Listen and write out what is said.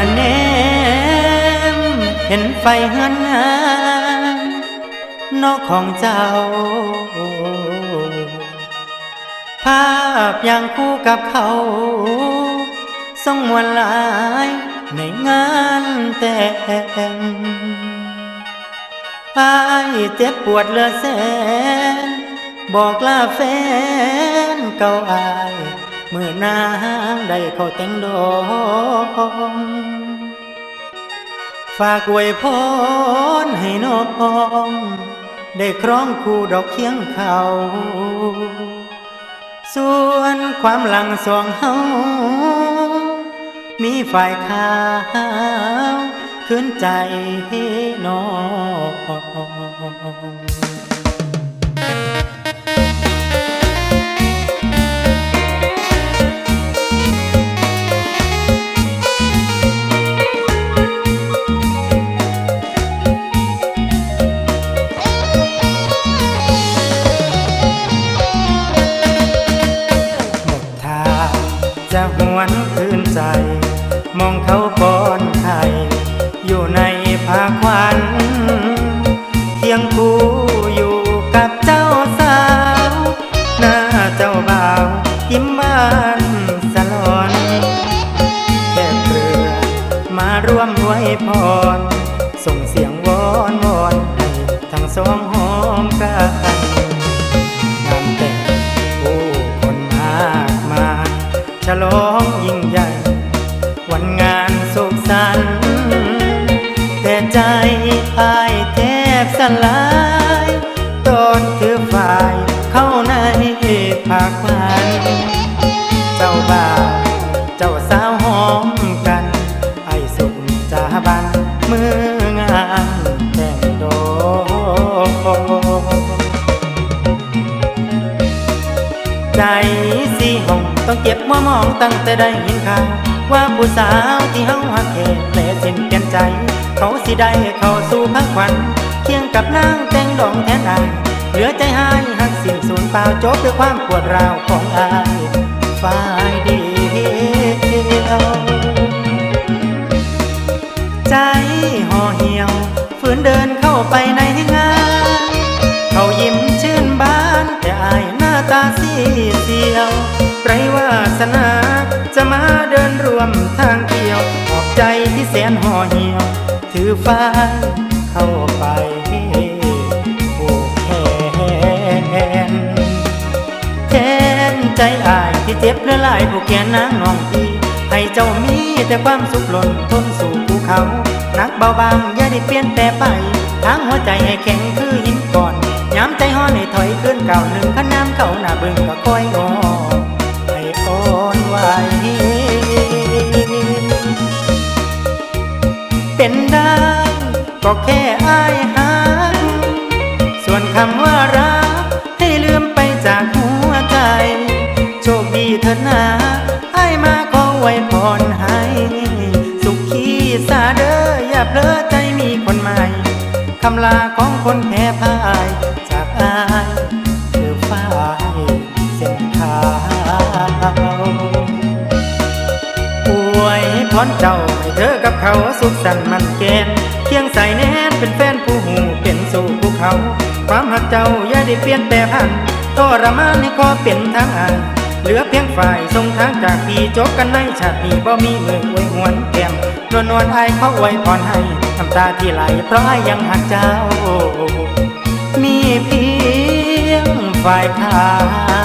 ละเนม เห็นไฟเฮือนงานนอกของเจ้า ภาพยังคู่กับเขาส่งมวลลายในงานแต่งอายเจ็บปวดเลือแสน บอกลาแฟนเก่าอาย มื่อนางได้เข้าแต่งดองฝากอวยพรให้น้องได้ครองคู่ดอกเคียงเขา ส่วนความหลังสองเฮา มีฝ่ายขาวขึ้นใจน้องานสลอน แค่เรือมาร่วมไว้พร มืองานแต่งโดใจสีหงต้องเก็บมัวมองตั้งแต่ได้ยินข่าวว่าผู้สาวที่เฮาหักเหแลสิ้นเปลี่ยนใจ เขาสิได้เข้าสู่พักควันเคียงกับนางแต่งดองแทนอายเหลือใจหายหักสิ้นสูญเปล่าจบด้วยความปวดร้าวของอายฝ่า ไปในงาน เขายิ้มชื่นบานแต่อายหน้าตาซีเสียว ไรวาสนา จะมาเดินรวมทางเที่ยวออกใจที่แสนห่อเหี่ยว ถือฟ้าเข้าไปผูกแขนแทนใจอายที่เจ็บเลือลายผู้แกนนางน้องพี่ให้เจ้ามีแต่ความสุขหล่นทนสู่ภูเขาหนักเบาบางอย่าได้เปลี่ยนแปลไป ทางหัวใจให้แข็งคือหินก่อนย้ำใจห้อนให้ถอยขึ้นเก่าหนึ่งขันน้ำเขาหน้าบึงก็คอยงอให้อ่อนไหวเป็นได้ก็แค่อายหักส่วนคำว่ารักให้ลืมไปจากหัวใจ โชคดีเถิดนะให้มาขอไว้พรให้ สุขีสาเด้ออย่าเพลอใจมีคนใหม่ คำลาของคนแพ้พ่ายจากอายคือฝ้ายเส้นขาวอวยพรเจ้าให้เธอกับเขาสุขสันต์มันแกนเคียงใส่แนนเป็นแฟนผู้หูเป็นสู่ผู้เขา ความหักเจ้าอย่าได้เปลี่ยนแปรพันทรมานให้ขอเป็นทางอายเหลือเพียงฝ่ายทรงทางจากพี่จบกันในชาตินี้บ่มีมืออวยหวนแก้มนวลนวลอายเขาอวยพรให้ น้ำตาที่ไหลเพราะยยังหักเจ้า มีเพียงฝ่ายขาว